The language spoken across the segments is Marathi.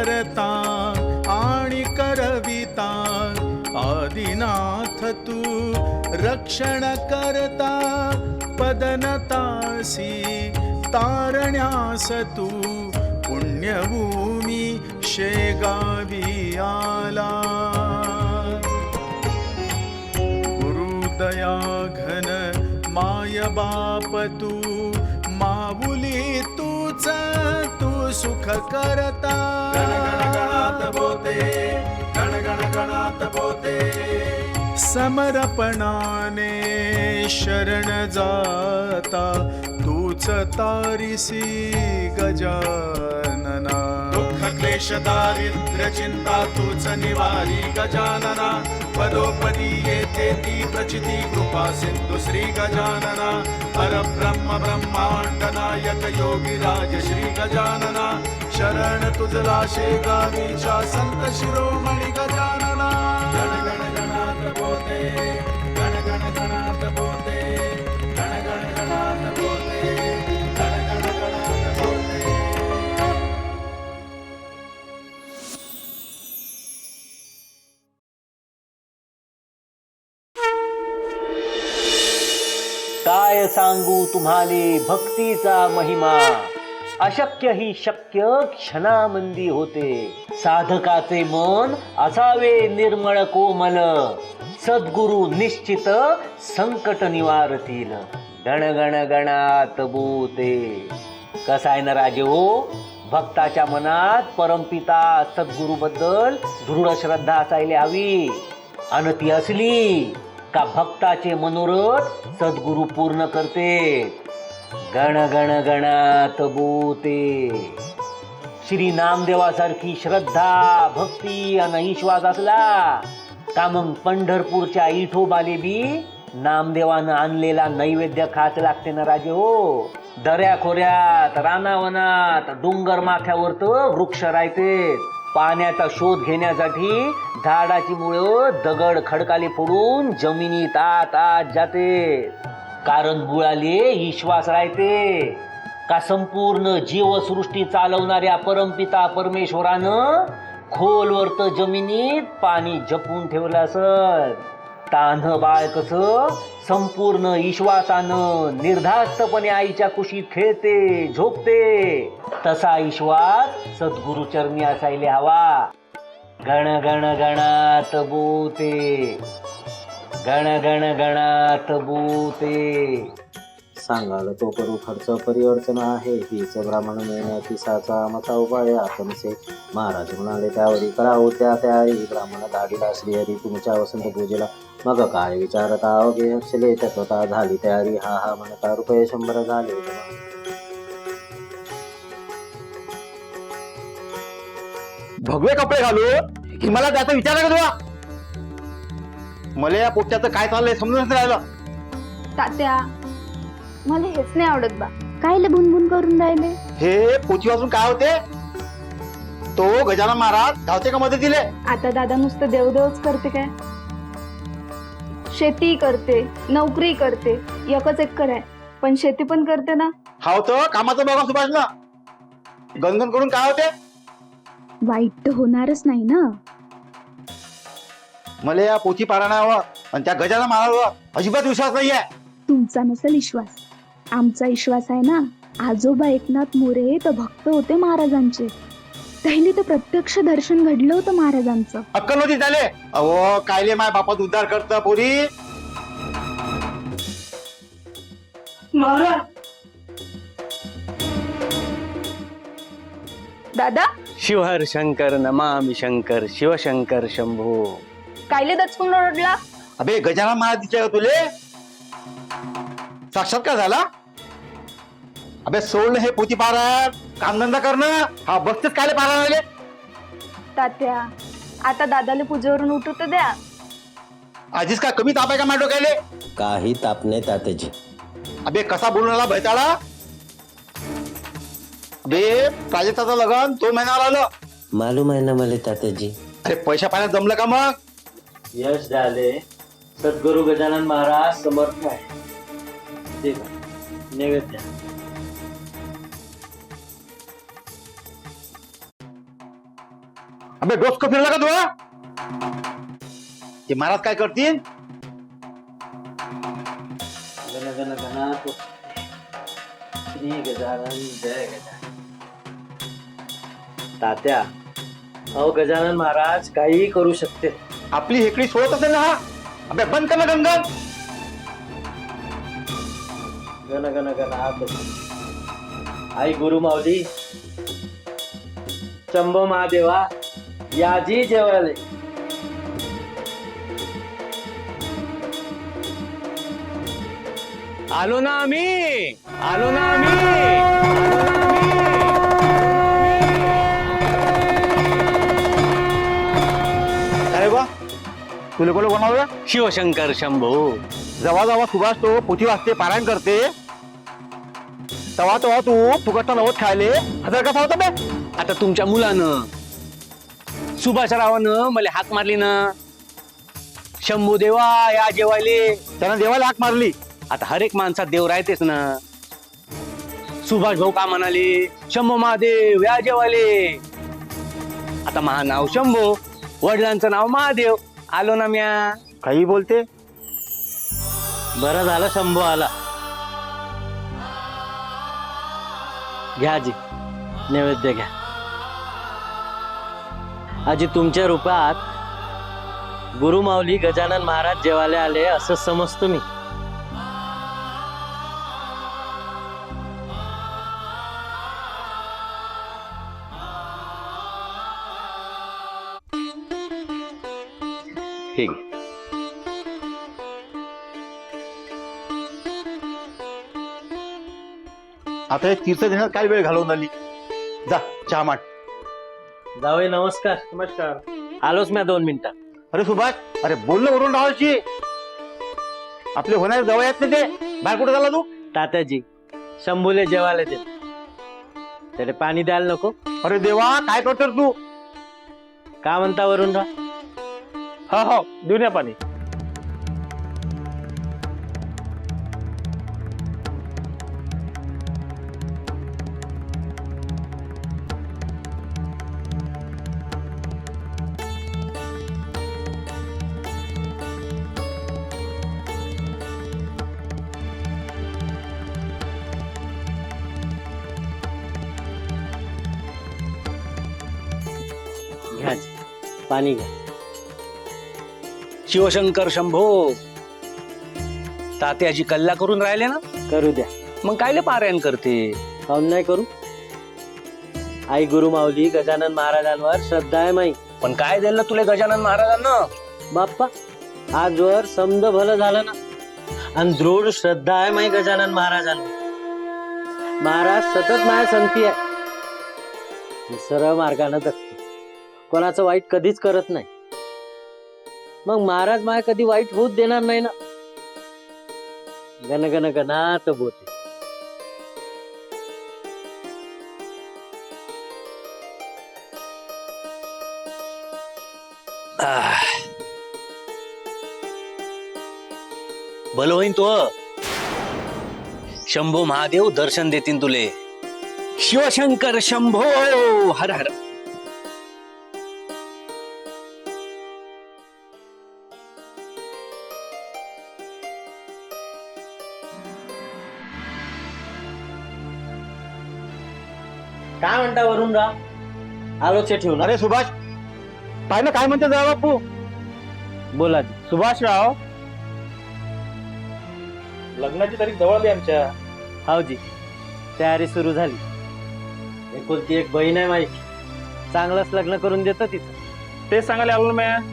करता आणि करविता. आदिनाथ तू रक्षण करता पदनतासी तारण्यास तू पुण्यभूमी शेगावी आला गुरुदया घन माय बाप तू माऊली तूच तू. सुख करता। समर्पणाने शरण जाता। तारिसी गजानना। दुःख क्लेश दारिद्र्य चिंता तूच निवारी गजानना। पदोपदी येते ती प्रचिती कृपा सिंधू श्री गजानना। परब्रह्म ब्रह्मांड नायक योगी राज श्री गजानना। शरण तुझला शेगावीच्या संत शिरोमणी गजानना। गण गण गणात बोते गण गण गणात बोते। काय सांगू तुम्हाले भक्तीचा महिमा? अशक्य ही शक्य क्षणामंदी होते. साधकाचे मन असावे निर्मळ कोमल. सद्गुरु निश्चित संकट निवारतील. गणगण गणात बोते. कसाय ना राजे हो? भक्ताच्या मनात परमपिता सद्गुरु बद्दल दृढ श्रद्धा असायला हवी. आणि ती असली का भक्ताचे मनोरथ सद्गुरु पूर्ण करते. गण गण गणात बोते. श्री नामदेवासारखी श्रद्धा भक्ती आणि विश्वास असला का मग पंढरपूरच्या इठोबाले बी नामदेवानं आणलेला नैवेद्य खाच लागते ना राजे हो? दऱ्या खोऱ्यात रानावनात डोंगर माथ्यावर तर वृक्ष राहते पाण्याचा शोध घेण्यासाठी झाडाची मुळं दगड खडकाले फोडून जमिनीत आत आत जाते. कारण बुळाले विश्वास राहते. का संपूर्ण जीवसृष्टी चालवणाऱ्या परमपिता परमेश्वरानं खोलवरत जमिनीत पाणी जपून ठेवलं असत तान्ह बाळ कसं संपूर्ण विश्वासानं निर्धास्तपणे आईच्या कुशीत खेळते झोपते. तसा विश्वास सद्गुरु चरणी असायला हवा. गण गण गणात बोते. गण गण गणात बोते. सांगाल तो करू खर्च परिवर्तन आहे. हीच ब्राह्मण मिळण्याची साचा आमचा उपाय. आपण से महाराज म्हणाले त्यावरी करावं त्या तयारी. ब्राह्मण दाढीला श्रीहरी तुमच्या वसंत पूजेला मग काय विचारता? अवघे अक्षले तत्वता झाली तयारी. हा हा म्हणता रुपये शंभर झाले. भगवे कपडे घालू? की मला त्याचा विचार तुला? मला या पोट्याचं काय चाललंय समजूनच राहिलं. तात्या मला हेच नाही आवडत बा. कायले बुनबुन करून राहिले? हे पोची वाजून काय होते? तो गजानन महाराज धावते का मदतीले आता दादा नुसतं देवदेवच करते काय? शेती करते नोकरी करते एकच एक कराय पण शेती पण करते ना? हा होतं कामाचं बघा सुभाष ना गणगण करून काय होते? वाईट तर होणारच नाही ना? मला या पोथी पारायणावर आणि त्या गजानन महाराजवर अजिबात विश्वास नाहीये. तुमचा नसेल विश्वास. आमचा विश्वास आहे ना? आजोबा एकनाथ मोरे तर भक्त होते महाराजांचे. त्यांनी तर प्रत्यक्ष दर्शन घडलं होतं महाराजांचं. अक्कल नव्हती झाले अहो कायले माय बापात उद्धार करत पोरी? दादा? शिवहर शंकर नमामि शंकर शिवशंकर शंभो. कायले दचकून रडला अबे गजानन महाराज दिसले का तुले? साक्षात्कार झाला? अबे सोडलं हे पोथी पारायण कामधंदा करणं हा बसतेच कायले पारायण आले तात्या आता दादाला पूजेवरून उठू तर द्या. आधीच का कमी ताप आहे का माझ्या डोक्याले? काही ताप नाही तात्याजी. अबे कसा बोलून आला भैताळा? अबे प्राजक्ताचं लगन दोन महिन्यावर आलं. मालूम आहे ना मला तात्याजी. अरे पैशा पाण्यात जमलं का मग? यश झाले. सद्गुरु गजानन महाराज समर्थ आहे. ठीक आहे. नैवेद्य अबे फिरला का तुला ते महाराज काय करतील गण गण गणात श्री गजानन जय गजानन। तात्या अहो गजानन महाराज काही करू शकते। आपली हेकडी सोडत असेल ना हा? अबे बंद कर ना गंगन गण गण गणात आई गुरु माऊली शंभो महादेवा याजी जेवायले. आलो ना आम्ही. आलो ना आम्ही. अरे वा. तुला कोण बनवलं? शिवशंकर शंभो. जेव्हा जेव्हा सुभाष तो पोथी वाचते पारायण करते. तेव्हा तेव्हा तू फुकटचा नवत खायले. हजार कसा होता बे? आता तुमच्या मुलानं. सुभाषरावानं मला हाक मारली ना शंभू देवा या जेवायले. त्यानं देवाला हाक मारली. आता हर एक माणसात देव राहतेच ना. सुभाष भाऊ का म्हणाले शंभू महादेव या जेवायले. आता महा नाव शंभू वडिलांचं नाव महादेव. आलो ना म्या. काही बोलते? बरं झालं शंभो आला. घ्या आजी नैवेद्य घ्या. आजी तुमच्या रूपात गुरुमाऊली गजानन महाराज जेवायला आले असं समजतो मी. ठीक आता हे तीर्थ देण्यात काय वेळ घालवून आली? जा चहा मांड. जावई नमस्कार. नमस्कार. आलोच मी दोन मिनिटात अरे सुभाष अरे बोलणं वरून राहायची आपले होणारे जवळ आहेत ना ते? बाहेर कुठे झाला तू? तात्याजी शंभूले जेवायला दे त्याला पाणी द्यायला नको. अरे देवा काय करतो तू? का म्हणता वरून रा हा हो देऊन या पाणी. पाणी घ्या. शिवशंकर शंभो तात्याजी कल्ला करून राहिले ना? करू द्या. मग कायले पारायण करते? काऊन नाही करू? आई गुरु माऊली गजानन महाराजांवर श्रद्धा आहे माई. पण काय दिलं तुला गजानन महाराजांना? बाप्पा आजवर समज भलं झालं ना. आणि दृढ श्रद्धा आहे माई गजानन महाराजांवर. महाराज सतत माझ्या संगती आहे. सरळ मार्गानं जगतो कोणाचं वाईट कधीच करत नाही. मग महाराज माया कधी वाईट होत देणार नाही ना. गण गण गणात बोते आह. भलं होईन तो. शंभो महादेव दर्शन देतील तुले. शिवशंकर शंभो हर हर. काय म्हणता वरून रा आलोचे ठेवून अरे सुभाष ना काय म्हणते जा बापू? बोला सुभाषराव? लग्नाची तारीख जवळ आली आमच्या. हावजी तयारी सुरू झाली. एकुलती एक बहीण आहे माझी. चांगलंच लग्न करून देतो तिचं. तेच सांगायला आलो ना मी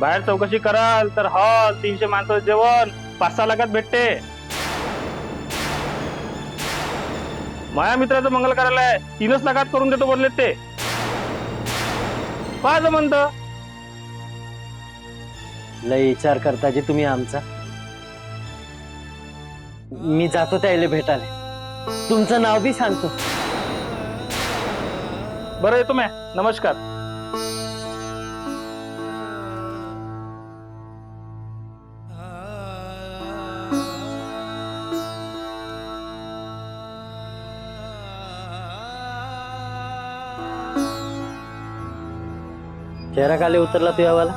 बाहेर चौकशी कराल तर हॉल तीनशे माणसाचं जेवण पाच सहा लाखात भेटते. माया मित्राचं मंगल करायला आहे तीनच लाखात करून देतो बोलले ते. पाच म्हणत लय विचार करता जी तुम्ही आमचा. मी जातो त्याला भेटायला. तुमचं नाव बी सांगतो. बरं येतो मॅ नमस्कार. काले उतरला तू यावाला.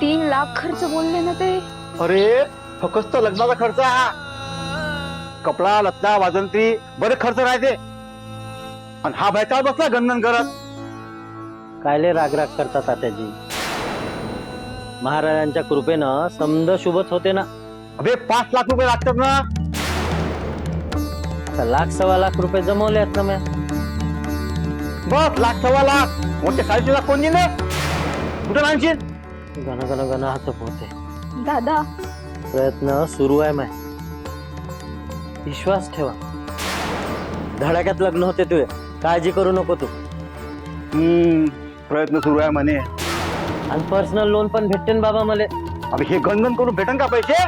तीन लाख खर्च बोलले ना ते. अरे फक्त लग्नाचा खर्च हा. कपडा लत्ता वाजंत्री बरे खर्च राहते. आणि हा बायका बसला गणगण करत? कायले रागराग करतात तात्याजी महाराजांच्या कृपेनं समद शुभच होते ना. अबे पाच लाख रुपये लागतात ना? आता लाख सव्वा लाख रुपये जमवले आहेत ना म्या. बस लाख सव्वा लाख. मोठे साडेतीन लाख कोण दिले? कुठे आणशील गण गण गण होते दादा. प्रयत्न सुरू आहे माय. विश्वास ठेवा. धडाक्यात लग्न होते तुझे. काळजी करू नको तू. हम्म प्रयत्न सुरू आहे म्हणे. आणि पर्सनल लोन पण भेटते ना बाबा मले. अबे हे गणगण करून भेटन का पैसे?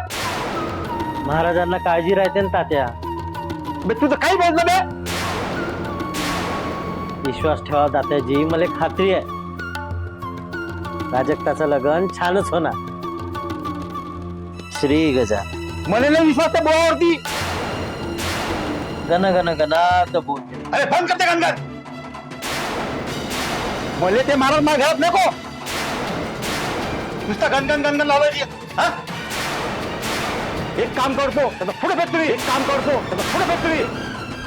महाराजांना काळजी राहते ना तात्या. बे तुझं काही भेटलं बे विश्वास ठेवा तात्याजी. मला खात्री आहे. प्राजक्ताचं लग्न छानच होणार. श्री गजा. मला नाही विश्वास त्या बोळावरती गण गण गणात बोलते अरे बंद करते गणगण मले ते महाराज माझ्या घरात नको. नुसता गणगण गणगण लावायची. हा? एक काम करतो त्याचा पुढे फेक तुम्ही. एक काम करतो त्याचा पुढे फेक तुम्ही.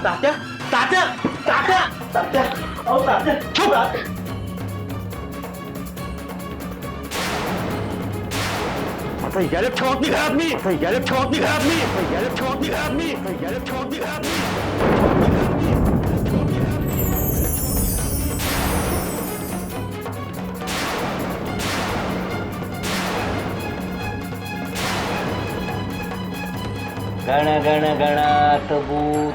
तात्या तात्या तात्या. तात्या अहो तात्या चुप आता याले ठेवत नाही घरात मी आता याले ठेवत नाही घरात मी आता याले ठेवत नाही घरात मी आता याले ठेवत नाही घरात मी गण गण गणात बोल